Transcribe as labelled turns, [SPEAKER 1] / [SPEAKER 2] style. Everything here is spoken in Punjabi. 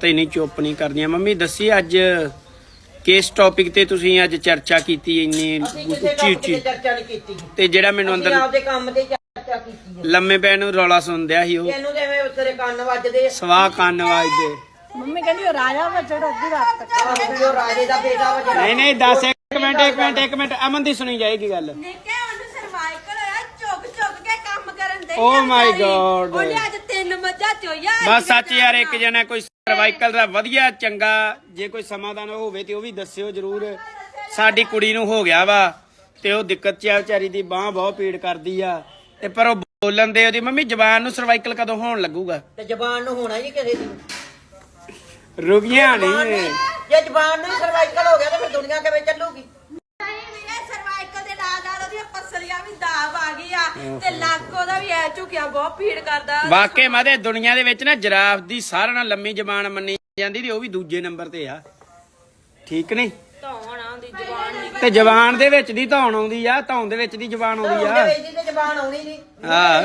[SPEAKER 1] ਤੇ ਨਹੀਂ ਚੁੱਪ ਨਹੀਂ ਕਰਦੀਆਂ। ਮੰਮੀ ਦੱਸੀ ਅੱਜ ਕਿਸ ਟੌਪਿਕ ਤੇ ਤੁਸੀਂ ਅੱਜ ਚਰਚਾ ਕੀਤੀ ਇੰਨੀ
[SPEAKER 2] ਅਸੀਂ ਕਿਸੇ
[SPEAKER 1] ਉੱਚੀ ਉੱਚੀ
[SPEAKER 2] ਤੇ ਚਰਚਾ ਨਹੀਂ ਕੀਤੀ।
[SPEAKER 1] ਤੇ ਜਿਹੜਾ ਮੈਨੂੰ
[SPEAKER 2] ਅਸੀਂ
[SPEAKER 1] ਅੰਦਰ
[SPEAKER 2] ਆਪਦੇ ਕੰਮ ਤੇ ਚਰਚਾ ਕੀਤੀ ਹੈ।
[SPEAKER 1] ਲੰਮੇ ਪੈਣ ਨੂੰ ਰੌਲਾ ਸੁਣਦਿਆ ਸੀ ਉਹ।
[SPEAKER 2] ਤੈਨੂੰ ਤੇ ਐਵੇਂ ਤੇਰੇ ਕੰਨ ਵੱਜਦੇ? ਆ
[SPEAKER 1] ਸਵਾ ਕੰਨ ਵੱਜਦੇ।
[SPEAKER 3] ਮੰਮੀ ਕਹਿੰਦੀ ਉਹ ਰਾਜਾ ਵਾ ਜਿਹੜਾ ਅੱਧੀ ਰਾਤ ਤੱਕ।
[SPEAKER 2] ਆਹ ਵੀ ਉਹ ਰਾਜੇ ਦਾ ਬੇਟਾ ਵਾ ਜਿਹੜਾ
[SPEAKER 1] ਨਹੀਂ ਨਹੀਂ ਦੱਸ ਇੱਕ ਮਿੰਟ ਇੱਕ ਮਿੰਟ ਇੱਕ ਮਿੰਟ। ਅਮਨ ਦੀ ਸੁਣੀ ਜਾਏਗੀ ਗੱਲ।
[SPEAKER 4] ਨਿੱਕੇ ਉਹਨੂੰ ਸਰਵਾਈਕਲ ਹੋਇਆ ਝੁਕ ਝੁਕ ਕੇ ਕੰਮ ਕਰਨ ਦੇ
[SPEAKER 1] Oh my God.
[SPEAKER 4] ਉਹਨੇ ਅੱਜ ਤਿੰਨ ਮੱਝਾਂ ਚੋਈਆਂ
[SPEAKER 1] ਬਸ ਸੱਚ ਯਾਰ ਇੱਕ ਜਣਾ ਕੋਈ ਸਰਵਾਈਕਲ ਦਾ ਵਧੀਆ ਚੰਗਾ ਜੇ ਕੋਈ ਸਮਾਧਾਨ ਹੋਵੇ ਤੇ ਉਹ ਵੀ ਦੱਸਿਓ ਜਰੂਰ। ਸਾਡੀ ਕੁੜੀ ਨੂੰ ਹੋ ਗਿਆ ਵਾ ਤੇ ਉਹ ਦਿੱਕਤ ਚ ਆ ਵਿਚਾਰੀ ਦੀ ਬਾਹ ਬਹੁਤ ਪੀੜ ਕਰਦੀ ਆ। ਤੇ ਪਰ ਉਹ ਬੋਲਣ ਦੇ ਉਹਦੀ ਮੰਮੀ ਜ਼ਬਾਨ ਨੂੰ ਸਰਵਾਈਕਲ ਕਦੋਂ ਹੋਣ ਲੱਗੂਗਾ?
[SPEAKER 2] ਤੇ ਜ਼ਬਾਨ ਨੂੰ ਹੋਣਾ ਹੀ ਕਿਸੇ ਦੀ
[SPEAKER 1] ਰੁਗੀਆਂ ਨਹੀਂ।
[SPEAKER 2] ਜੇ ਜ਼ਬਾਨ ਨੂੰ ਸਰਵਾਈਕਲ ਹੋ ਗਿਆ ਤਾਂ ਫਿਰ ਦੁਨੀਆ ਕਿਵੇਂ ਚੱਲੂਗੀ
[SPEAKER 4] ਇਹ ਸਰਵਾਈਕਲ ਦੇ ਨਾਲ ਨਾਲ ਉਹਦੀਆਂ ਪਸਲੀਆਂ ਵੀ ਦਾਬ ਆ ਗਈ ਆ ਤੇ ਲੱਕ ਉਹਦਾ ਵੀ ਐ ਝੁਕਿਆ ਬਹੁਤ ਭੀੜ ਕਰਦਾ
[SPEAKER 1] ਵਾਕਈ ਮਾਦੇ ਦੁਨੀਆ ਦੇ ਵਿੱਚ ਨਾ ਜਰਾਫ ਦੀ ਸਾਰਿਆਂ ਨਾਲੋਂ ਲੰਮੀ ਜ਼ਬਾਨ ਮੰਨੀ ਜਾਂਦੀ ਤੇ ਉਹ ਵੀ ਦੂਜੇ ਨੰਬਰ ਤੇ ਆ। ਠੀਕ ਨਹੀਂ?
[SPEAKER 4] ਧੌਣ ਆਉਂਦੀ ਜ਼ੁਬਾਨ ਨਹੀਂ
[SPEAKER 1] ਤੇ ਜ਼ਬਾਨ ਦੇ ਵਿੱਚ ਦੀ ਧੌਣ ਆਉਂਦੀ ਆ ਧੌਣ ਦੇ ਵਿੱਚ ਦੀ ਜ਼ਬਾਨ ਆਉਂਦੀ
[SPEAKER 2] ਉਹਦੇ
[SPEAKER 1] ਆ
[SPEAKER 2] ਵਿੱਚ ਦੀ ਤੇ ਜ਼ਬਾਨ ਆਉਣੀ ਨਹੀਂ।
[SPEAKER 1] ਹਾਂ।